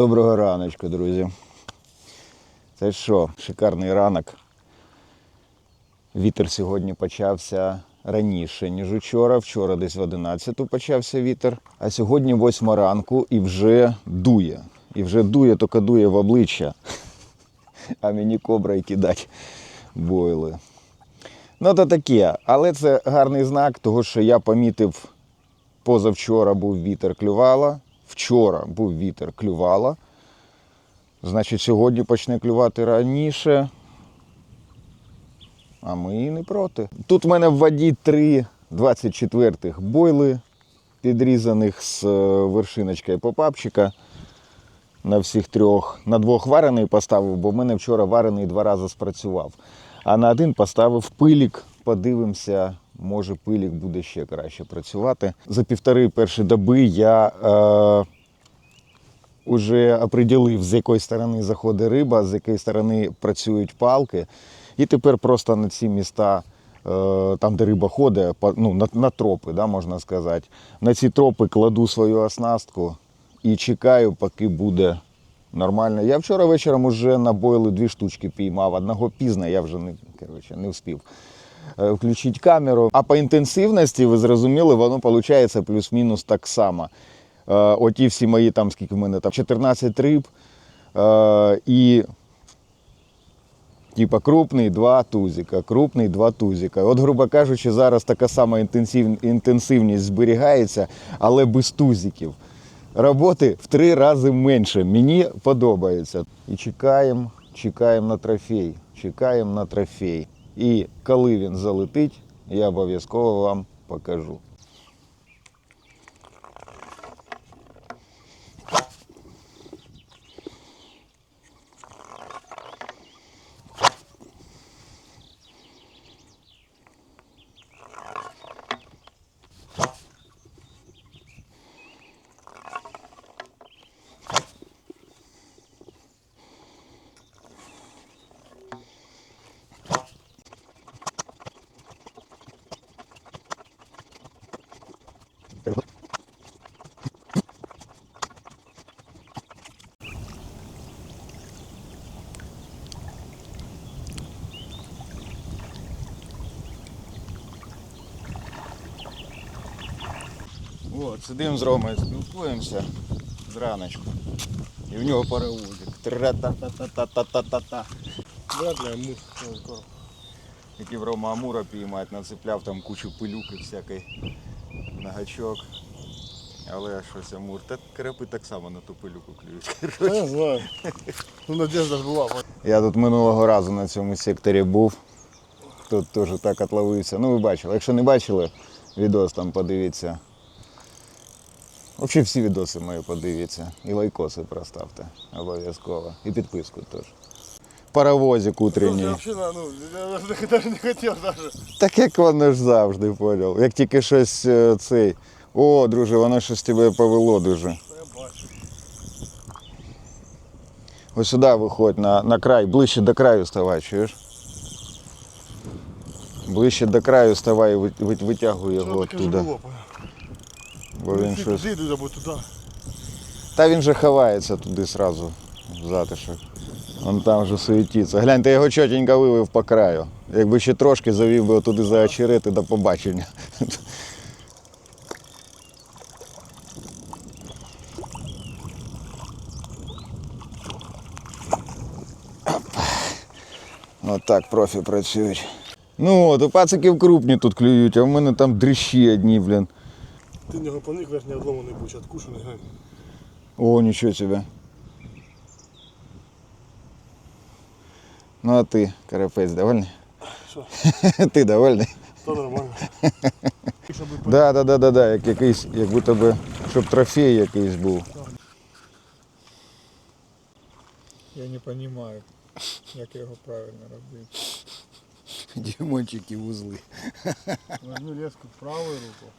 Доброго раночку, друзі. Це що, шикарний ранок. Вітер сьогодні почався раніше, ніж вчора. Вчора десь в 11 почався вітер, а сьогодні 8 ранку і вже дує. І вже дує, тільки дує в обличчя. А мені кобра й кидать бойли. Ну, то таке, але це гарний знак, того що я помітив, позавчора був вітер клювала, вчора був вітер клювала. Значить, сьогодні почне клювати раніше. А ми і не проти. Тут в мене в воді три 24-х бойли, підрізаних з е, вершиночкою попапчика. На всіх трьох. На двох варений поставив, бо в мене вчора варений два рази спрацював. А на один поставив пилік. Подивимося, може пилік буде ще краще працювати. За півтори перші доби я е, уже оприділив, з якої сторони заходить риба, з якої сторони працюють палки. І тепер просто на ці міста, е, там, де риба ходить, ну, на, на тропи, да, можна сказати, на ці тропи кладу свою оснастку і чекаю, поки буде нормально. Я вчора вечором уже на бойли дві штучки піймав. Одного пізно я вже не, коротше, не встиг е, включити камеру. А по інтенсивності, ви зрозуміли, воно виходить плюс-мінус так само. Е, Оті всі мої, там, скільки в мене там, 14 риб. е, І Типа крупний два тузика, крупний два тузика. От, грубо кажучи, зараз така сама інтенсив, інтенсивність зберігається, але без тузиків. Роботи в три рази менше. Мені подобається. І чекаємо, чекаємо на трофей. Чекаємо на трофей. І коли він залетить, я обов'язково вам покажу. От, сидимо з Ромою, спілкуємося зраночку. І в нього паровозик. Тра-та-та-та-та-та-та-та. Вряд ли амур. Хотів Рома Амура піймати, нацепляв там кучу пилюки всякої на гачок. Але щось Амур. Та крепи так само на ту пилюку клюють. Та я знаю. Ну, надежда ж була. Я тут минулого разу на цьому секторі був. Тут теж так отловився. Ну ви бачили. Якщо не бачили, відос там подивіться. Взагалі всі відоси мої подивіться. І лайкоси проставте обов'язково. І підписку теж. Паровозик Ну, утренній. я ну, я навіть даже не хотів даже. Так як воно ж завжди поняв. Як тільки щось е, цей. О, друже, воно щось тебе повело дуже. Я бачу. Ось сюди виходь на, на край, ближче до краю ставай, чуєш? Ближче до краю ставай і ви- ви- витягуй його таке вже оттуда. було. Бо він Всі щось. туди йдуть або туди. Та він же ховається туди сразу, в затишок. Он там вже суетиться. Гляньте, його чотенько вивів по краю. Якби ще трошки завів би туди за очерети до побачення. Опа. Отак профі працюють. Ну от, у пациків крупні тут клюють, а в мене там дрищі одні, блін. Ти в нього паник верхній одлому не будь, откушений глянь. О, нічого себе. Ну а ти, карапець, довольний? Що? Ти довольний? Та нормально. Да, да, да, да, да, як якийсь, як будто би, щоб трофей якийсь був. Я не понимаю, як його правильно робити. Дімончики вузли. Возьми леску в правую руку.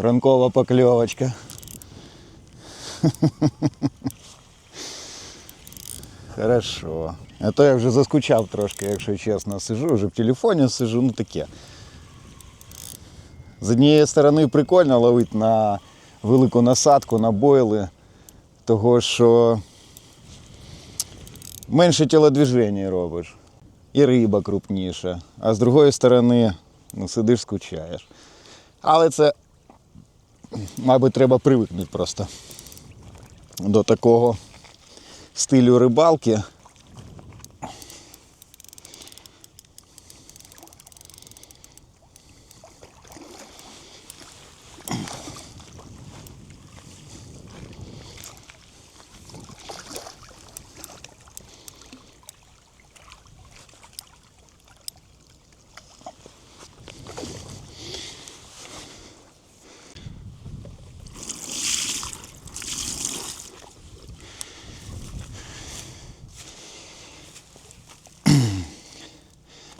Ранкова покльовочка. Хорошо. А то я вже заскучав трошки, якщо чесно, сижу, вже в телефоні сижу, ну таке. З однієї сторони прикольно ловити на велику насадку, на бойли, того що менше тілодвіження робиш. І риба крупніша. А з другої сторони, ну, сидиш, скучаєш. Але це, мабуть, треба привикнути просто до такого стилю рибалки.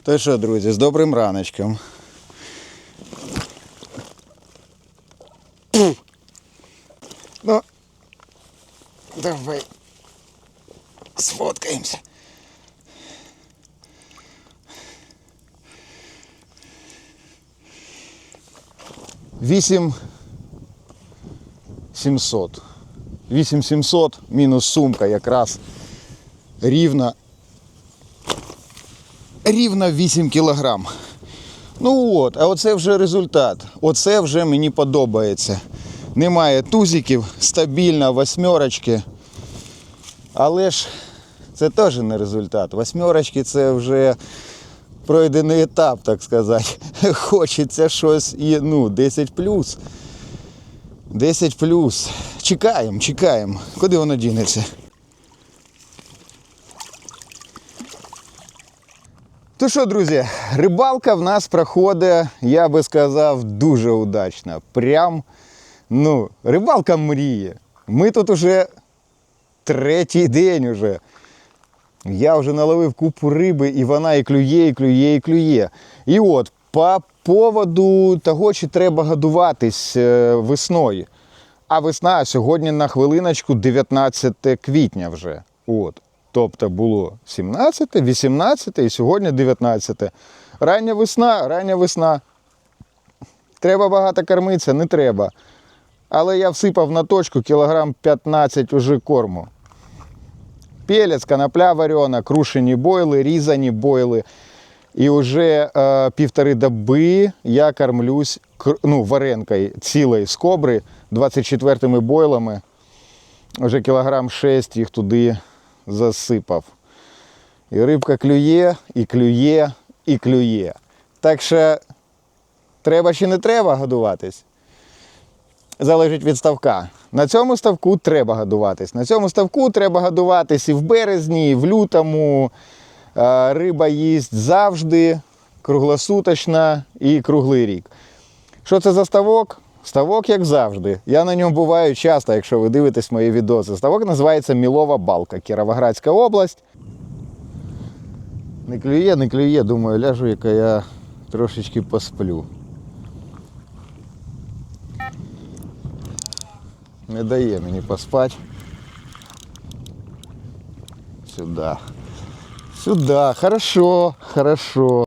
То що, друзі, з добрим раночком. Пф. Ну, давай сфоткаємося. Вісім сімсот. Вісім сімсот мінус сумка якраз рівна рівно 8 кілограм. Ну от, а оце вже результат. Оце вже мені подобається. Немає тузиків, стабільно восьмерочки. Але ж це теж не результат. Восьмерочки це вже пройдений етап, так сказати. Хочеться щось і ну, 10 плюс. 10 плюс. Чекаємо, чекаємо. Куди воно дінеться? То що, друзі, рибалка в нас проходить, я би сказав, дуже удачно. Прям, ну, рибалка мріє. Ми тут уже третій день уже. Я вже наловив купу риби, і вона і клює, і клює, і клює. І от, по поводу того, чи треба годуватись е, весною. А весна сьогодні на хвилиночку 19 квітня вже. От. Тобто було 17, 18 і сьогодні 19. Рання весна, рання весна. Треба багато кормитися, не треба. Але я всипав на точку кілограм 15 уже корму. Пелець, конопля варена, крушені бойли, різані бойли. І вже е, півтори доби я кормлюсь ну, варенкою цілої з кобри 24 бойлами. Вже кілограм 6 їх туди засипав. І рибка клює, і клює, і клює. Так що треба чи не треба годуватись? Залежить від ставка. На цьому ставку треба годуватись. На цьому ставку треба годуватись і в березні, і в лютому. Риба їсть завжди, круглосуточна і круглий рік. Що це за ставок? Ставок, як завжди. Я на ньому буваю часто, якщо ви дивитесь мої відоси. Ставок називається Мілова Балка, Кіровоградська область. Не клює, не клює, думаю, ляжу, яка я трошечки посплю. Не дає мені поспати. Сюда. Сюда. Хорошо, хорошо.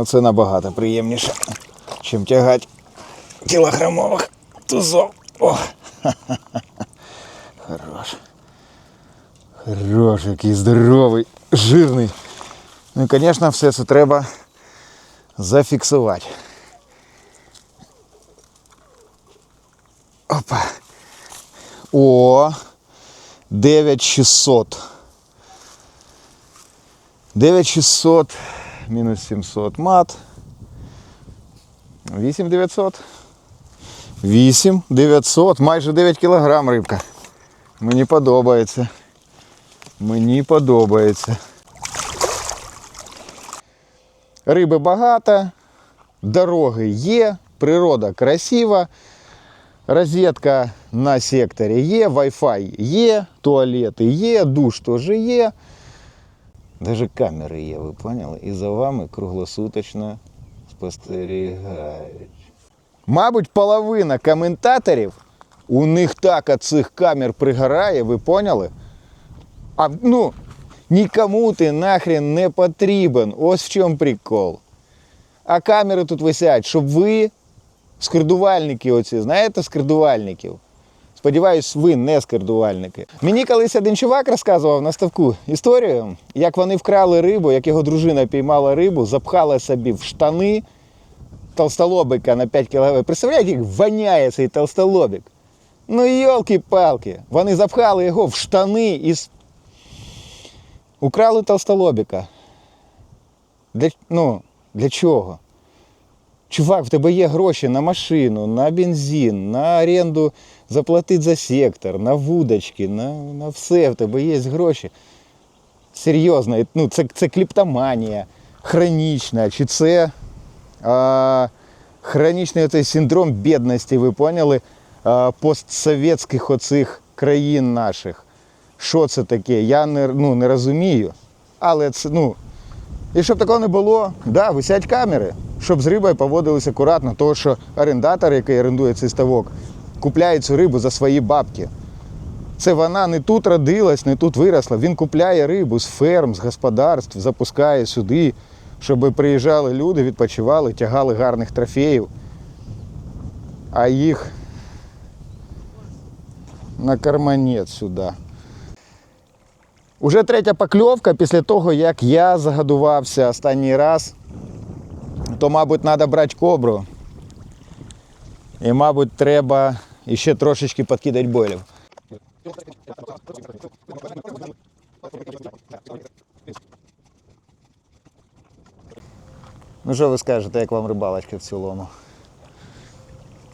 А це набагато приємніше, чим тягати кілограмових тузов. О! Хорош. Хорош, який здоровий, жирний. Ну і, звісно, все це треба зафіксувати. Опа. О, 9600. 9600 мінус 700 мат. 8900. 8900, майже 9 кілограм рибка. Мені подобається. Мені подобається. Риби багато, дороги є, природа красива, розетка на секторі є, Wi-Fi є, туалети є, душ теж є. Даже камери є, ви поняли? І за вами круглосуточно спостерігають. Мабуть, половина коментаторів у них так від цих камер пригорає, ви поняли? А ну, нікому ти нахрен не потрібен. Ось в чому прикол. А камери тут висять, щоб ви, скридувальники оці, знаєте скридувальників? Сподіваюсь, ви не скридувальники. Мені колись один чувак розказував на ставку історію, як вони вкрали рибу, як його дружина піймала рибу, запхала собі в штани толстолобика на 5 кг. Представляєте, як воняє цей толстолобик? Ну, йолки-палки. Вони запхали його в штани і украли толстолобика. Для, ну, для чого? Чувак, в тебе є гроші на машину, на бензин, на оренду заплатити за сектор, на вудочки, на, на все. В тебе є гроші. Серйозно, ну, це, це кліптоманія, хронічна, чи це а, хронічний оцей синдром бідності, ви поняли, а, постсовєтських оцих країн наших. Що це таке? Я не, ну, не розумію. Але це, ну, і щоб такого не було, да, висять камери, щоб з рибою поводилися акуратно, тому що орендатор, який орендує цей ставок, купляє цю рибу за свої бабки. Це вона не тут родилась, не тут виросла. Він купляє рибу з ферм, з господарств, запускає сюди, щоб приїжджали люди, відпочивали, тягали гарних трофеїв. А їх на карманець сюди. Уже третя покльовка після того, як я загадувався останній раз, то, мабуть, треба брати кобру. І, мабуть, треба ще трошечки підкидати бойлів. Ну що ви скажете, як вам рибалочка в цілому?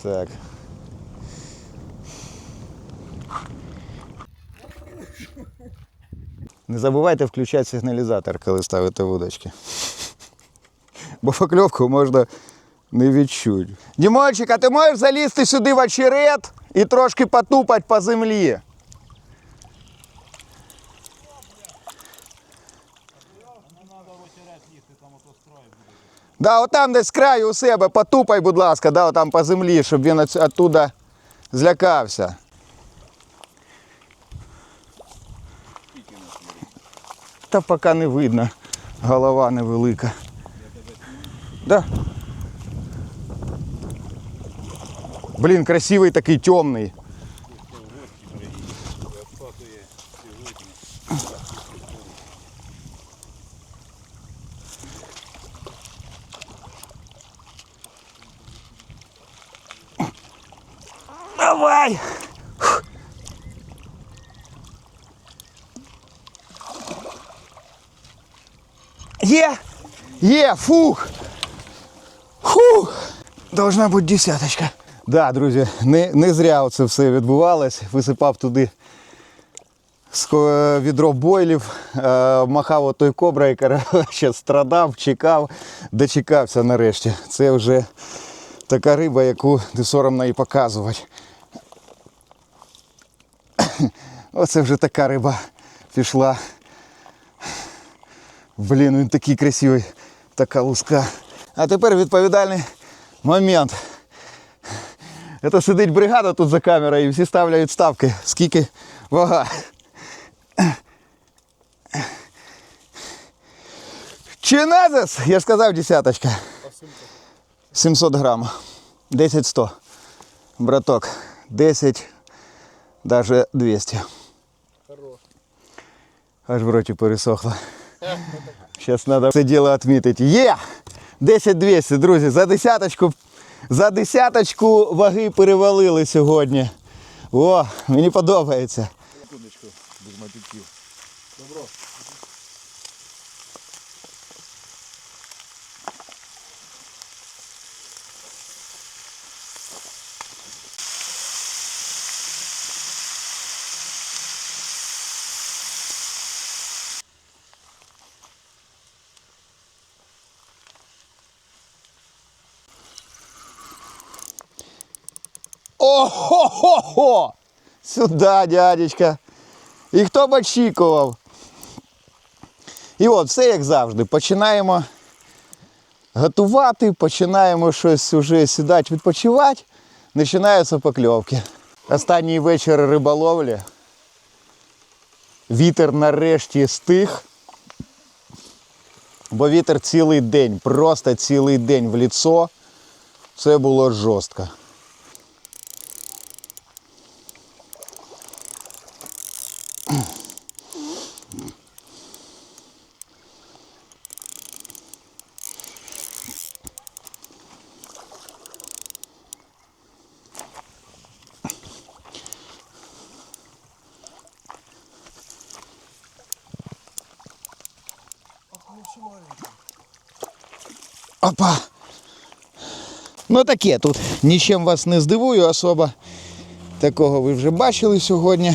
Так. Не забувайте включати сигналізатор, коли ставите вудочки. Бо покльовку можна не відчути. Дімончик, а ти можеш залізти сюди в очерет і трошки потупати по землі? Да, отам десь з краю у себе потупай, будь ласка, да, отам по землі, щоб він оттуда злякався. Та поки не видно. Голова невелика. Да. Блін, красивий такий темний. Давай! Є! Є! Фух! Фух! Должна бути десяточка. Да, друзі, не, не зря це все відбувалось. Висипав туди відро бойлів, е, махав отой коброю, коротше, страдав, чекав, дочекався нарешті. Це вже така риба, яку не соромно і показувати. Оце вже така риба пішла. Блін, він такий красивий, така луска. А тепер відповідальний момент. Це сидить бригада тут за камерою і всі ставляють ставки. Скільки вага. Чиназис, я ж сказав десяточка. 700 грам. 10-100. Браток. 10, даже 200. Аж в роті пересохло. Зараз треба це діло відмітити. Є! 10-200, друзі, за десяточку, за десяточку ваги перевалили сьогодні. О, мені подобається. без матюків. Добро. О-хо-хо-хо! Сюда, дядечка. І хто б очікував? І от все як завжди. Починаємо готувати, починаємо щось уже сідати, відпочивати. Починаються покльовки. Останній вечір риболовлі. Вітер нарешті стих. Бо вітер цілий день, просто цілий день в ліцо. Це було жорстко. Таке тут. Нічим вас не здивую особа Такого ви вже бачили сьогодні.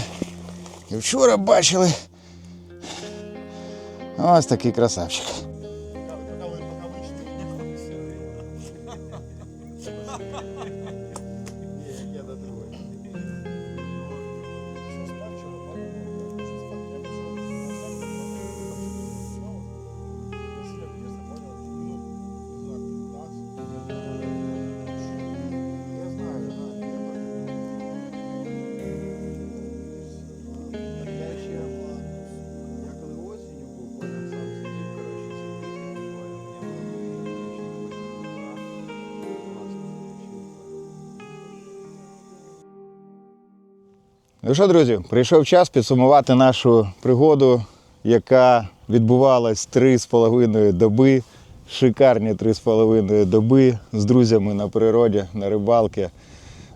І вчора бачили. Ось такий красавчик. Ну що, друзі, прийшов час підсумувати нашу пригоду, яка відбувалась три з половиною доби. Шикарні три з половиною доби з друзями на природі, на рибалки.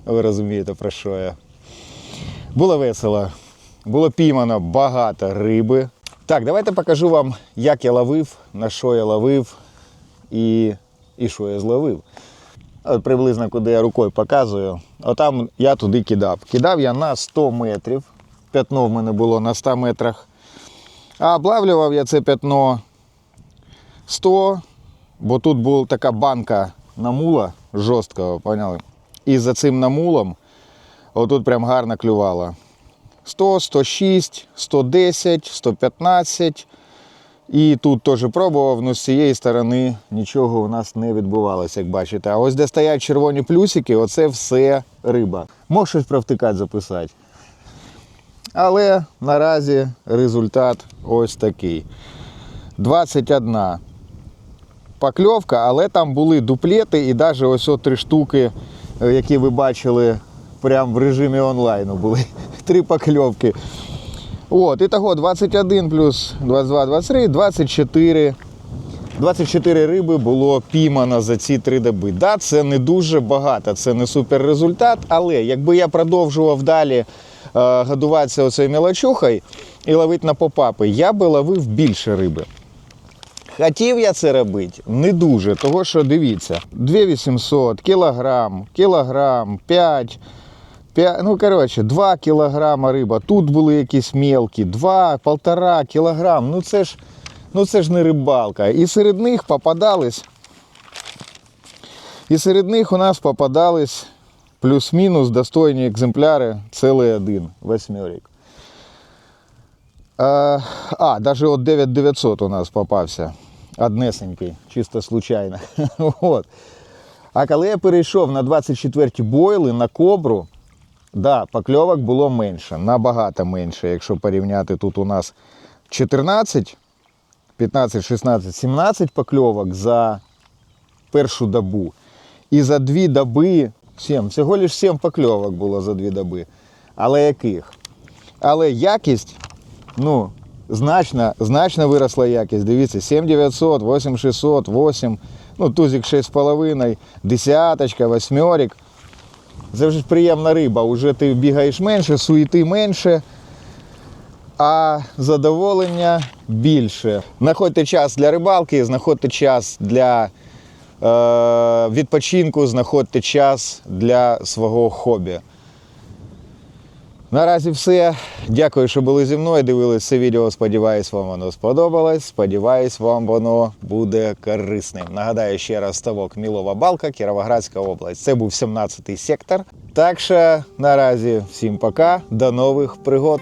Ви розумієте, про що я. Було весело. Було піймано багато риби. Так, давайте покажу вам, як я ловив, на що я ловив і, і що я зловив. От приблизно куди я рукою показую. Отам я туди кидав. Кидав я на 100 метрів. П'ятно в мене було на 100 метрах. А облавлював я це п'ятно 100, бо тут була така банка намула жорсткого, поняли? І за цим намулом отут прям гарно клювало. 100, 106, 110, 115. І тут теж пробував, але з цієї сторони нічого у нас не відбувалося, як бачите. А ось де стоять червоні плюсики, оце все риба. Мог щось про втикать записати. Але наразі результат ось такий. 21 покльовка, але там були дуплети і навіть ось три штуки, е, які ви бачили прямо в режимі онлайну були. Три покльовки. От, і того 21 плюс 22, 23, 24. 24 риби було піймано за ці три доби. Да, це не дуже багато, це не супер результат, але якби я продовжував далі е, годуватися оцею мелочухою і ловити на попапи, я би ловив більше риби. Хотів я це робити не дуже, того що дивіться, 2800, кілограм, кілограм, 5, 5 ну коротше, 2 кілограма риба. Тут були якісь мелкі, 2, 1,5 кілограм. Ну це ж, ну це ж не рибалка. І серед них попадались. І серед них у нас попадались плюс-мінус достойні екземпляри, цілий один, восьмерик. А, а, навіть от 9900 у нас попався. Однесенький, чисто случайно. От. А коли я перейшов на 24 бойли на кобру, да, покльовок було менше, набагато менше. Якщо порівняти тут у нас 14, 15, 16, 17 покльовок за першу добу. І за дві доби 7, всього лише 7 покльовок було за дві доби. Але яких? Але якість, ну, значно, значно виросла якість. Дивіться, 7900, 8600, 8, ну, тузик 6,5, десяточка, восьмерик. Це вже приємна риба. Уже ти бігаєш менше, суєти менше. а задоволення більше. Знаходьте час для рибалки, знаходьте час для е, відпочинку, знаходьте час для свого хобі. Наразі все. Дякую, що були зі мною. Дивились це відео. Сподіваюсь, вам воно сподобалось. Сподіваюсь, вам воно буде корисним. Нагадаю ще раз ставок Мілова Балка, Кіровоградська область. Це був 17-й сектор. Так що наразі всім пока, до нових пригод.